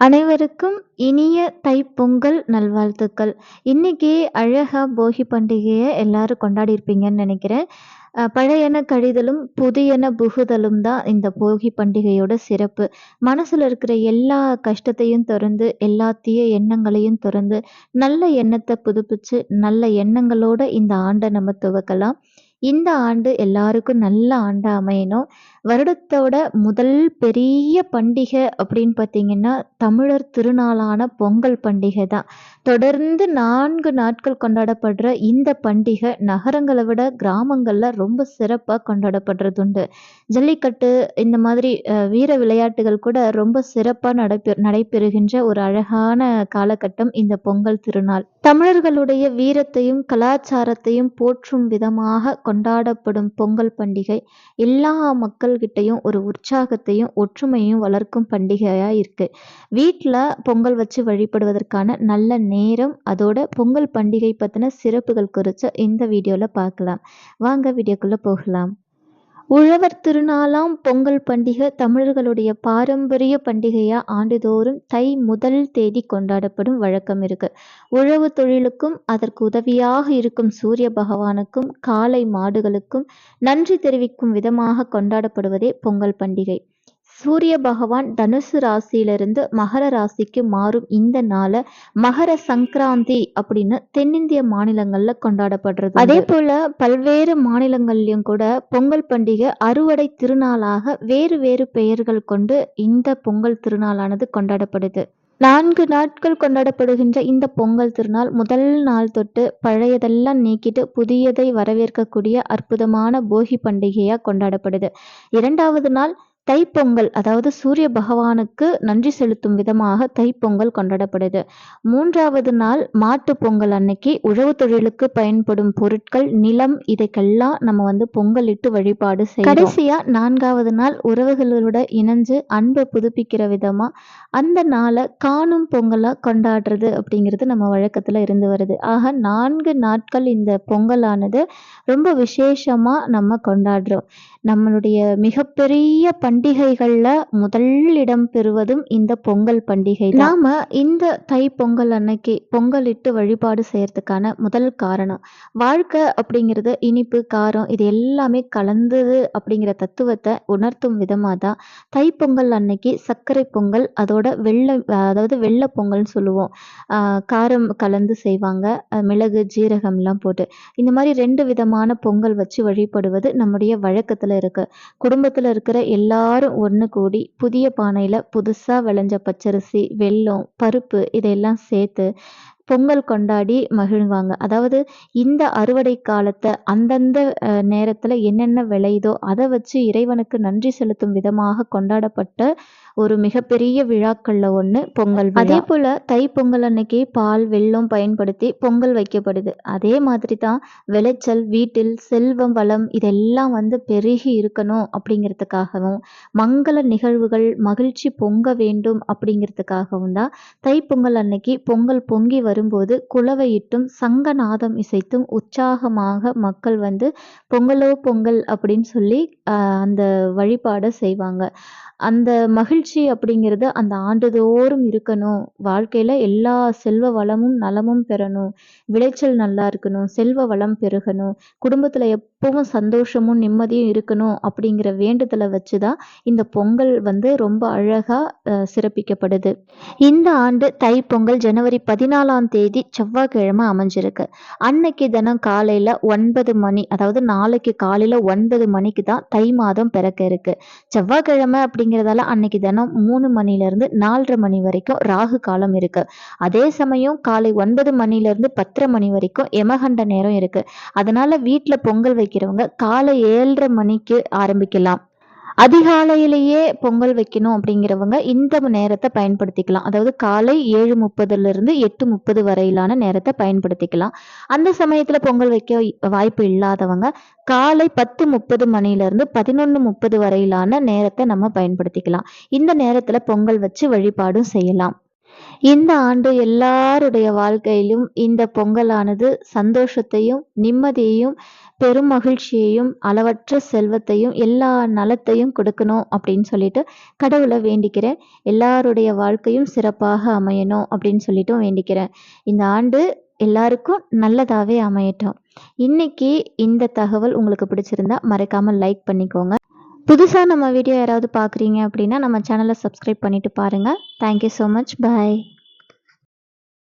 அனைவருக்கும் இனிய தைப்பொங்கல் நல்வாழ்த்துக்கள். இன்னைக்கு அழகா போகி பண்டிகைய எல்லாரும் கொண்டாடியிருப்பீங்கன்னு நினைக்கிறேன் அ பழையன கழிதலும், புதியன புகுதலும் தான் இந்த போகி பண்டிகையோட சிறப்பு. மனசுல இருக்கிற எல்லா கஷ்டத்தையும் திறந்து எல்லா தீய எண்ணங்களையும் திறந்து நல்ல எண்ணத்த புதுப்பிச்சு, நல்ல எண்ணங்களோட இந்த ஆண்ட நம்ம துவக்கலாம். இந்த ஆண்டு எல்லாருக்கும் நல்ல ஆண்டாக அமையணும். வருடத்தோட முதல் பெரிய பண்டிகை அப்படின்னு பார்த்தீங்கன்னா, தமிழர் திருநாளான பொங்கல் பண்டிகை தான். தொடர்ந்து நான்கு நாட்கள் கொண்டாடப்படுற இந்த பண்டிகை நகரங்களை விட கிராமங்களில் ரொம்ப சிறப்பாக கொண்டாடப்படுறது உண்டு ஜல்லிக்கட்டு இந்த மாதிரி வீர விளையாட்டுகள் கூட ரொம்ப சிறப்பாக நடைபெ நடைபெறுகின்ற ஒரு அழகான காலகட்டம் இந்த பொங்கல் திருநாள். தமிழர்களுடைய வீரத்தையும், கலாச்சாரத்தையும் போற்றும் விதமாக கொண்டாடப்படும் பொங்கல் பண்டிகை, எல்லா மக்கள்கிட்டையும் ஒரு உற்சாகத்தையும், ஒற்றுமையும் வளர்க்கும் பண்டிகையாக இருக்குது வீட்டில் பொங்கல் வச்சு வழிபடுவதற்கான நல்ல நேரம், அதோட பொங்கல் பண்டிகை பற்றின சிறப்புகள் குறித்து இந்த வீடியோவில் பார்க்கலாம். வாங்க வீடியோக்குள்ளே போகலாம். உழவர் திருநாளாம் பொங்கல் பண்டிகை தமிழர்களுடைய பாரம்பரிய பண்டிகையாக ஆண்டுதோறும் தை முதல் தேதி கொண்டாடப்படும் வழக்கம் இருக்கு. உழவு தொழிலுக்கும், அதற்கு உதவியாக இருக்கும் சூரிய பகவானுக்கும், காளை மாடுகளுக்கும் நன்றி தெரிவிக்கும் விதமாக கொண்டாடப்படுவதே பொங்கல் பண்டிகை. சூரிய பகவான் தனுசு ராசியிலிருந்து மகர ராசிக்கு மாறும் இந்த நாள மகர சங்கராந்தி அப்படின்னு தென்னிந்திய மாநிலங்கள்ல கொண்டாடப்படுறது. அதே போல பல்வேறு மாநிலங்கள்லயும் கூட பொங்கல் பண்டிகை அறுவடை திருநாளாக வேறு வேறு பெயர்கள் கொண்டு இந்த பொங்கல் திருநாளானது கொண்டாடப்படுது. நான்கு நாட்கள் கொண்டாடப்படுகின்ற இந்த பொங்கல் திருநாள் முதல் நாள் தொட்டு பழையதெல்லாம் நீக்கிட்டு புதியதை வரவேற்கக்கூடிய அற்புதமான போகி பண்டிகையா கொண்டாடப்படுது. இரண்டாவது நாள் தைப்பொங்கல் அதாவது சூரிய பகவானுக்கு நன்றி செலுத்தும் விதமாக தைப்பொங்கல் கொண்டாடப்படுது. மூன்றாவது நாள் மாட்டுப் பொங்கல் அன்னைக்கு உழவு தொழிலுக்கு பயன்படும் பொருட்கள், நிலம் இதுக்கெல்லாம் நம்ம வந்து பொங்கலிட்டு வழிபாடு செய்யும் கடைசியா நான்காவது நாள் உறவுகளோட இணைஞ்சு அன்பை புதுப்பிக்கிற விதமா அந்த நாளை காணும் பொங்கலா கொண்டாடுறது அப்படிங்கிறது நம்ம வழக்கத்துல இருந்து வருது. ஆக நான்கு நாட்கள் இந்த பொங்கலானது ரொம்ப விசேஷமா நம்ம கொண்டாடுறோம். நம்மளுடைய மிகப்பெரிய பண்டிகைகள்ல முதல் இடம் பெறுவதும் இந்த பொங்கல் பண்டிகை நாம இந்த தை பொங்கல் அன்னைக்கு பொங்கலிட்டு வழிபாடு செய்யறதுக்கான முதல் காரணம், வாழ்க்கை அப்படிங்கிறது இனிப்பு, காரம் இது எல்லாமே கலந்தது அப்படிங்கிற தத்துவத்தை உணர்த்தும் விதமா தான் தைப்பொங்கல் அன்னைக்கு சர்க்கரை பொங்கல், அதோட வெள்ள அதாவது வெள்ள பொங்கல்னு சொல்லுவோம். காரம் கலந்து செய்வாங்க. மிளகு, ஜீரகம்லாம் போட்டு. இந்த மாதிரி ரெண்டு விதமான பொங்கல் வச்சு வழிபடுவது நம்முடைய வழக்கத்துல இருக்கு. குடும்பத்துல இருக்கிற எல்லா எல்லாரும் ஒன்று கூடி புதிய பானையில் புதுசா விளைஞ்ச பச்சரிசி, வெல்லம், பருப்பு இதையெல்லாம் சேர்த்து பொங்கல் கொண்டாடி மகிழ்வாங்க. அதாவது இந்த அறுவடை காலத்தை அந்தந்த நேரத்தில் என்னென்ன விளையுதோ அதை வச்சு இறைவனுக்கு நன்றி செலுத்தும் விதமாக கொண்டாடப்பட்ட ஒரு மிகப்பெரிய விழாக்கள்ல ஒண்ணு பொங்கல் அதே போல தைப்பொங்கல் அன்னைக்கு பால், வெல்லம் பயன்படுத்தி பொங்கல் வைக்கப்படுது. அதே மாதிரி தான் விளைச்சல், வீட்டில் செல்வம், வளம் இதெல்லாம் வந்து பெருகி இருக்கணும் அப்படிங்கிறதுக்காகவும், மங்கள நிகழ்வுகள், மகிழ்ச்சி பொங்க வேண்டும் அப்படிங்கிறதுக்காகவும் தான் தைப்பொங்கல் அன்னைக்கு பொங்கல் பொங்கி வரும்போது குலவையிட்டும், சங்கநாதம் இசைத்தும் உற்சாகமாக மக்கள் வந்து பொங்கலோ பொங்கல் அப்படின்னு சொல்லி அந்த வழிபாடை செய்வாங்க. அந்த மகிழ்ச்சி அப்படிங்கிறது அந்த ஆண்டுதோறும் இருக்கணும். வாழ்க்கையில எல்லா செல்வ வளமும், நலமும் பெறணும். விளைச்சல் நல்லா இருக்கணும். செல்வ வளம் பெருகணும். குடும்பத்துல எப்பவும் சந்தோஷமும், நிம்மதியும் இருக்கணும் அப்படிங்கிற வேண்டுதல வச்சு தான் இந்த பொங்கல் வந்து ரொம்ப அழகா அ சிறப்பிக்கப்படுது. இந்த ஆண்டு தைப்பொங்கல் ஜனவரி 14ஆம் தேதி செவ்வாய்க்கிழமை அமைஞ்சிருக்கு. அன்னைக்கு தினம் காலையில 9 மணி அதாவது நாளைக்கு காலையில 9 மணிக்கு தான் தை மாதம் பிறக்க இருக்கு. செவ்வாய்க்கிழமை அப்படிங்கிறதால அன்னைக்கு தினம் மூணு மணிலேருந்து நாலரை மணி வரைக்கும் ராகு காலம் இருக்கு. அதே சமயம் காலை ஒன்பது மணிலேருந்து பத்தரை மணி வரைக்கும் எமகண்ட நேரம் இருக்கு. அதனால வீட்டில் பொங்கல் வைக்கிறவங்க காலை ஏழரை மணிக்கு ஆரம்பிக்கலாம். அதிகாலையிலேயே பொங்கல் வைக்கணும் அப்படிங்கிறவங்க இந்த நேரத்தை பயன்படுத்திக்கலாம். அதாவது காலை 7:30லிருந்து 8:30 வரையிலான நேரத்தை பயன்படுத்திக்கலாம். அந்த சமயத்துல பொங்கல் வைக்க வாய்ப்பு இல்லாதவங்க காலை 10:30 மணியிலிருந்து 11:30 வரையிலான நேரத்தை நம்ம பயன்படுத்திக்கலாம். இந்த நேரத்துல பொங்கல் வச்சு வழிபாடும் செய்யலாம். இந்த ஆண்டு எல்லாருடைய வாழ்க்கையிலும் இந்த பொங்கலானது சந்தோஷத்தையும், நிம்மதியையும், பெரும் மகிழ்ச்சியையும் அளவற்ற செல்வத்தையும் எல்லா நலத்தையும் கொடுக்கணும் அப்படின்னு சொல்லிட்டு கடவுளை வேண்டிக்கிறேன். எல்லாருடைய வாழ்க்கையும் சிறப்பாக அமையணும் அப்படின்னு சொல்லிட்டும் வேண்டிக்கிறேன். இந்த ஆண்டு எல்லாருக்கும் நல்லதாகவே அமையட்டும். இன்னைக்கு இந்த தகவல் உங்களுக்கு பிடிச்சிருந்தா மறக்காமல் லைக் பண்ணிக்கோங்க. புதுசாக நம்ம வீடியோ யாராவது பார்க்குறீங்க அப்படின்னா நம்ம சேனலை சப்ஸ்கிரைப் பண்ணிவிட்டு பாருங்கள் தேங்க்யூ ஸோ மச் பாய்